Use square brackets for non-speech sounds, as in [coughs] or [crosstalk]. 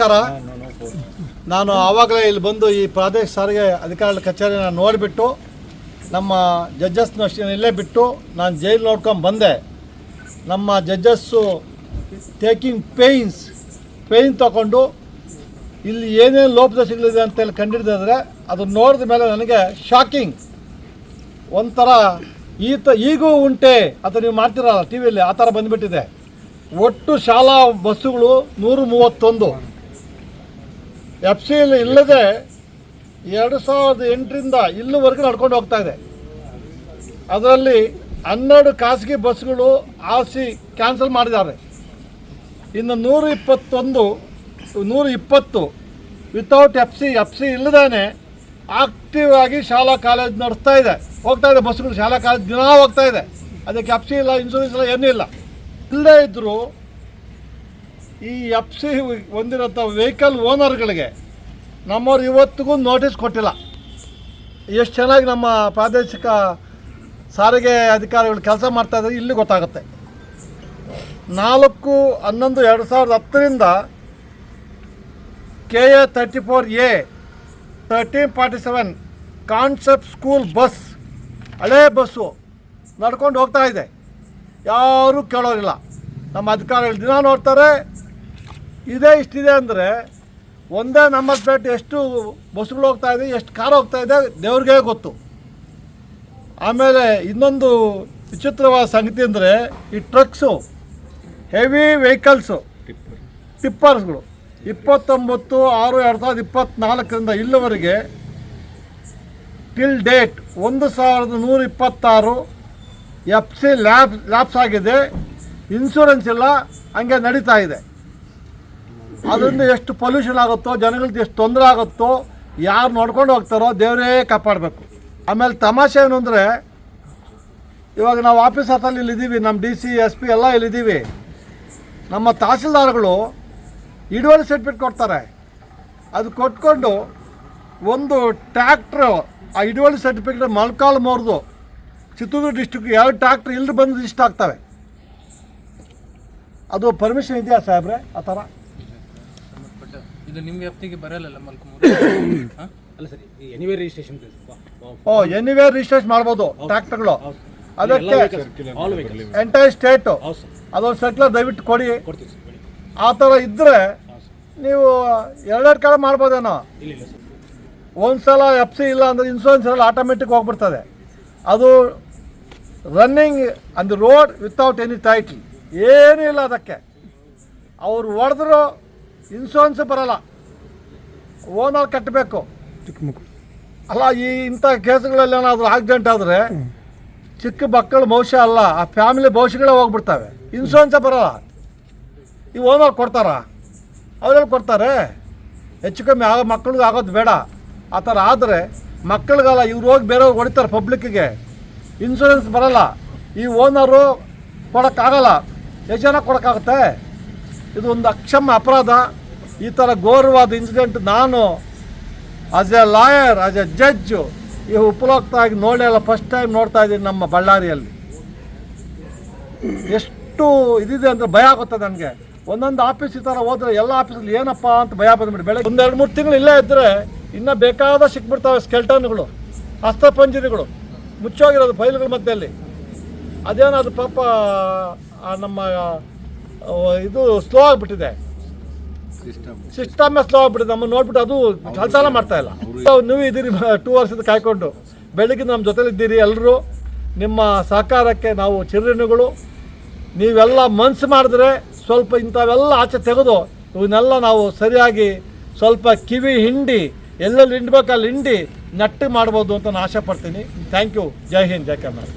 ನಮಸ್ಕಾರ. ನಾನು ಆವಾಗಲೇ ಇಲ್ಲಿ ಬಂದು ಈ ಪ್ರಾದೇಶಿಕ ಸಾರಿಗೆ ಅಧಿಕಾರಿಗಳ ಕಚೇರಿನ ನೋಡಿಬಿಟ್ಟು, ನಮ್ಮ ಜಡ್ಜಸ್ನ ಇಲ್ಲೇ ಬಿಟ್ಟು ನಾನು ಜೈಲು ನೋಡ್ಕೊಂಡು ಬಂದೆ. ನಮ್ಮ ಜಡ್ಜಸ್ಸು ಟೇಕಿಂಗ್ ಪೇಯ್ನ್ಸ್ ಪೇಯ್ನ್ ತಗೊಂಡು ಇಲ್ಲಿ ಏನೇನು ಲೋಪದೋಷಗಳಿದೆ ಅಂತೇಳಿ ಕಂಡಿಡಿದ್ರೆ ಅದು ನೋಡಿದ ಮೇಲೆ ನನಗೆ ಶಾಕಿಂಗ್ ಒಂಥರ ಈ ತ ಈಗೂ ಉಂಟೆ ಅಥವಾ ನೀವು ಮಾಡ್ತಿರಲ್ಲ ಟಿ ವಿಯಲ್ಲಿ ಆ ಥರ ಬಂದುಬಿಟ್ಟಿದೆ. ಒಟ್ಟು ಶಾಲಾ ಬಸ್ಸುಗಳು ನೂರು ಮೂವತ್ತೊಂದು. ಎಫ್ ಸಿ ಇಲ್ಲದೆ ಎರಡು ಸಾವಿರದ ಎಂಟರಿಂದ ಇಲ್ಲಿವರೆಗೂ ನಡ್ಕೊಂಡು ಹೋಗ್ತಾ ಇದೆ. ಅದರಲ್ಲಿ ಹನ್ನೆರಡು ಖಾಸಗಿ ಬಸ್ಗಳು ಆಸಿ ಕ್ಯಾನ್ಸಲ್ ಮಾಡಿದ್ದಾರೆ. ಇನ್ನು ನೂರ ಇಪ್ಪತ್ತೊಂದು, ನೂರ ಇಪ್ಪತ್ತು without F C F C ಇಲ್ಲದೇ ಆಕ್ಟಿವ್ ಆಗಿ ಶಾಲಾ ಕಾಲೇಜ್ ನಡೆಸ್ತಾ ಇದೆ. ಹೋಗ್ತಾ ಇದೆ ಬಸ್ಗಳು ಶಾಲಾ ಕಾಲೇಜ್ ದಿನ ಹೋಗ್ತಾ ಇದೆ. ಅದಕ್ಕೆ ಎಫ್ ಸಿ ಇಲ್ಲ ಇನ್ಶೂರೆನ್ಸ್ ಇಲ್ಲ, ಏನೂ ಇಲ್ಲ. ಇಲ್ಲದೇ ಇದ್ದರೂ ಈ ಎಫ್ ಸಿ ಹೊಂದಿರೋಂಥ ವೆಹಿಕಲ್ ಓನರ್ಗಳಿಗೆ ನಮ್ಮವ್ರು ಇವತ್ತಿಗೂ ನೋಟಿಸ್ ಕೊಟ್ಟಿಲ್ಲ. ಎಷ್ಟು ಚೆನ್ನಾಗಿ ನಮ್ಮ ಪ್ರಾದೇಶಿಕ ಸಾರಿಗೆ ಅಧಿಕಾರಿಗಳು ಕೆಲಸ ಮಾಡ್ತಾ ಇದ್ದಾರೆ ಇಲ್ಲಿ ಗೊತ್ತಾಗುತ್ತೆ. ನಾಲ್ಕು, ಹನ್ನೊಂದು, ಎರಡು ಸಾವಿರದ ಹತ್ತರಿಂದ K A thirty four A thirteen forty seven concept school bus ಹಳೇ ಬಸ್ಸು ನಡ್ಕೊಂಡು ಹೋಗ್ತಾ ಇದೆ. ಯಾರೂ ಕೇಳೋರಿಲ್ಲ. ನಮ್ಮ ಅಧಿಕಾರಿಗಳು ದಿನ ನೋಡ್ತಾರೆ ಇದೇ ಇಷ್ಟಿದೆ ಅಂದರೆ ಒಂದೇ ನಮ್ಮ ಪ್ಲೇಟ್ ಎಷ್ಟು ಬಸ್ಗಳು ಹೋಗ್ತಾ ಇದೆ, ಎಷ್ಟು ಕಾರ್ ಹೋಗ್ತಾ ಇದೆ ದೇವ್ರಿಗೆ ಗೊತ್ತು. ಆಮೇಲೆ ಇನ್ನೊಂದು ವಿಚಿತ್ರವಾದ ಸಂಗತಿ ಅಂದರೆ ಈ ಟ್ರಕ್ಸು, ಹೆವಿ ವೆಹಿಕಲ್ಸು, ಟಿಪ್ಪರ್ಸ್ಗಳು. ಇಪ್ಪತ್ತೊಂಬತ್ತು, ಆರು, ಎರಡು ಸಾವಿರದ ಇಪ್ಪತ್ತ್ನಾಲ್ಕರಿಂದ ಇಲ್ಲಿವರೆಗೆ ಟಿಲ್ ಡೇಟ್ ಒಂದು ಸಾವಿರದ ನೂರ ಇಪ್ಪತ್ತಾರು ಎಫ್ ಸಿ ಲ್ಯಾಬ್ ಲ್ಯಾಬ್ಸ್ ಆಗಿದೆ. ಇನ್ಶೂರೆನ್ಸ್ ಇಲ್ಲ, ಹಂಗೆ ನಡೀತಾ ಇದೆ. ಅದರಿಂದ ಎಷ್ಟು ಪೊಲ್ಯೂಷನ್ ಆಗುತ್ತೋ, ಜನಗಳಿಗೆ ಎಷ್ಟು ತೊಂದರೆ ಆಗುತ್ತೋ, ಯಾರು ನೋಡ್ಕೊಂಡು ಹೋಗ್ತಾರೋ ದೇವರೇ ಕಾಪಾಡಬೇಕು. ಆಮೇಲೆ ತಮಾಷೆ ಏನು ಅಂದರೆ, ಇವಾಗ ನಾವು ಆಫೀಸ್ ಹತ್ತಲ್ಲಿ ಇಲ್ಲಿದ್ದೀವಿ ನಮ್ಮ ಡಿ ಸಿ ಎಸ್ ಪಿ ಎಲ್ಲ ಇಲ್ಲಿದ್ದೀವಿ. ನಮ್ಮ ತಹಸೀಲ್ದಾರ್ಗಳು ಇಡುವಳಿ ಸರ್ಟಿಫಿಕೇಟ್ ಕೊಡ್ತಾರೆ. ಅದು ಕೊಟ್ಕೊಂಡು ಒಂದು ಟ್ಯಾಕ್ಟ್ರು ಆ ಇಡುವಳಿ ಸರ್ಟಿಫಿಕೇಟ್ ಮೊಳಕಾಲು ಮೋರ್ದು ಚಿತ್ರದುರ್ಗ ಡಿಸ್ಟಿಕ್ ಎರಡು ಟ್ಯಾಕ್ಟ್ರ್ ಇಲ್ಲಿ ಬಂದು ಇಷ್ಟ ಆಗ್ತವೆ ಅದು ಪರ್ಮಿಷನ್ ಇದೆಯಾ ಸಾಹೇಬ್ರೆ, ಆ ಥರ? ಇದು ನಿಮ್ಮ ವ್ಯಾಪ್ತಿಗೆ ಬರಲ್ಲ ಮಲ್ಕುಮೂರು? [coughs] ಅಲ್ಲ sir anywhere registration oh anywhere registration ಮಾಡ್ಬೋದು ಟ್ರ್ಯಾಕ್ಟರ್ಗಳು ಅದಕ್ಕೆ ಎಂಟೈರ್ ಸ್ಟೇಟು ಅದೊಂದು ಸರ್ಕ್ಯುಲರ್ ದಯವಿಟ್ಟು ಕೊಡಿ. ಆ ಥರ ಇದ್ದರೆ ನೀವು ಎರಡೆರಡು ಕಡೆ ಮಾಡ್ಬೋದೇನೋ? ಒಂದು ಸಲ ಎಫ್ ಸಿ ಇಲ್ಲ ಅಂದರೆ ಇನ್ಶೂರೆನ್ಸ್ ಎಲ್ಲ ಆಟೋಮೆಟಿಕ್ ಹೋಗ್ಬಿಡ್ತದೆ. ಅದು running on the road without any title ಏನೂ ಇಲ್ಲ ಅದಕ್ಕೆ. ಅವ್ರು ಹೊಡೆದ್ರು ಇನ್ಶೂರೆನ್ಸ್ ಬರಲ್ಲ. ಓನರ್ ಕಟ್ಟಬೇಕು ಅಲ್ಲ, ಈ ಇಂಥ ಕೇಸ್ಗಳಲ್ಲಿ ಏನಾದರೂ ಆಕ್ಸಿಡೆಂಟ್ ಆದರೆ ಚಿಕ್ಕ ಮಕ್ಕಳು ಭವಿಷ್ಯ ಅಲ್ಲ, ಆ ಫ್ಯಾಮಿಲಿ ಭವಿಷ್ಯಗಳೇ ಹೋಗ್ಬಿಡ್ತವೆ. ಇನ್ಶೂರೆನ್ಸೇ ಬರಲ್ಲ. ಈ ಓನರ್ ಕೊಡ್ತಾರ? ಅವರೆಲ್ಲ ಕೊಡ್ತಾರೆ. ಹೆಚ್ಚು ಕಮ್ಮಿ ಆಗೋ ಮಕ್ಕಳಿಗೆ ಆಗೋದು ಬೇಡ. ಆ ಥರ ಆದರೆ ಮಕ್ಕಳಿಗಲ್ಲ, ಇವ್ರು ಹೋಗಿ ಬೇರೆಯವ್ರು ಹೊಡಿತಾರೆ ಪಬ್ಲಿಕ್ಕಿಗೆ ಇನ್ಶೂರೆನ್ಸ್ ಬರಲ್ಲ. ಈ ಓನರು ಕೊಡೋಕ್ಕಾಗಲ್ಲ. ಎಷ್ಟು ಜನ ಕೊಡೋಕ್ಕಾಗುತ್ತೆ. ಇದು ಒಂದು ಅಕ್ಷಮ ಅಪರಾಧ. ಈ ಥರ ಘೋರವಾದ ಇನ್ಸಿಡೆಂಟ್ ನಾನು as a lawyer as a judge ಈ ಉಪಲೋಕ್ತಾಗಿ ಆಗಿ ನೋಡಲ್ಲ ಫಸ್ಟ್ ಟೈಮ್ ನೋಡ್ತಾ ಇದ್ದೀನಿ ನಮ್ಮ ಬಳ್ಳಾರಿಯಲ್ಲಿ. ಎಷ್ಟು ಇದಿದೆ ಅಂದರೆ ಭಯ ಆಗುತ್ತೆ ನನಗೆ. ಒಂದೊಂದು ಆಫೀಸ್ ಈ ಥರ ಹೋದ್ರೆ ಎಲ್ಲ ಆಫೀಸಲ್ಲಿ ಏನಪ್ಪ ಅಂತ ಭಯ ಬಂದ್ಬಿಟ್ಟು ಬೆಳಗ್ಗೆ ಒಂದೆರಡು ಮೂರು ತಿಂಗಳು ಇಲ್ಲೇ ಇದ್ದರೆ ಇನ್ನೂ ಬೇಕಾದ ಸಿಕ್ಬಿಡ್ತಾವೆ ಸ್ಕೆಲ್ಟನ್ಗಳು ಹಸ್ತಪಂಜರಿಗಳು ಮುಚ್ಚೋಗಿರೋದು ಫೈಲ್ಗಳ ಮಧ್ಯದಲ್ಲಿ. ಅದೇನದು ಪಾಪ ನಮ್ಮ ಇದು ಸ್ಲೋ ಆಗಿಬಿಟ್ಟಿದೆ. ಸಿಸ್ಟಮ್ ಸ್ಲೋ ಆಗ್ಬಿಟ್ಟಿದೆ. ನಮ್ಮ ನೋಡ್ಬಿಟ್ಟು ಅದು ಕೆಲಸ ಮಾಡ್ತಾ ಇಲ್ಲ. ನೀವು ಇದ್ದೀರಿ ಟೂ ವರ್ಷದ ಕಾಯ್ಕೊಂಡು. ಬೆಳಗ್ಗೆ ನಮ್ಮ ಜೊತೆಲಿದ್ದೀರಿ ಎಲ್ಲರೂ ನಿಮ್ಮ ಸಹಕಾರಕ್ಕೆ ನಾವು ಚಿರಋಣಿಗಳು. ನೀವೆಲ್ಲ ಮನ್ಸು ಮಾಡಿದ್ರೆ ಸ್ವಲ್ಪ ಇಂಥವೆಲ್ಲ ಆಚೆ ತೆಗೆದು ಇವನ್ನೆಲ್ಲ ನಾವು ಸರಿಯಾಗಿ ಸ್ವಲ್ಪ ಕಿವಿ ಹಿಂಡಿ ಎಲ್ಲೆಲ್ಲಿ ಹಿಂಡ್ಬೇಕು ಅಲ್ಲಿ ಹಿಂಡಿ ನಟ್ಟು ಮಾಡ್ಬೋದು ಅಂತ ನಾನು ಆಶೆ ಪಡ್ತೀನಿ. ಥ್ಯಾಂಕ್ ಯು ಜೈ ಹಿಂದ್ ಜೈ ಕರ್ನಾಟಕ.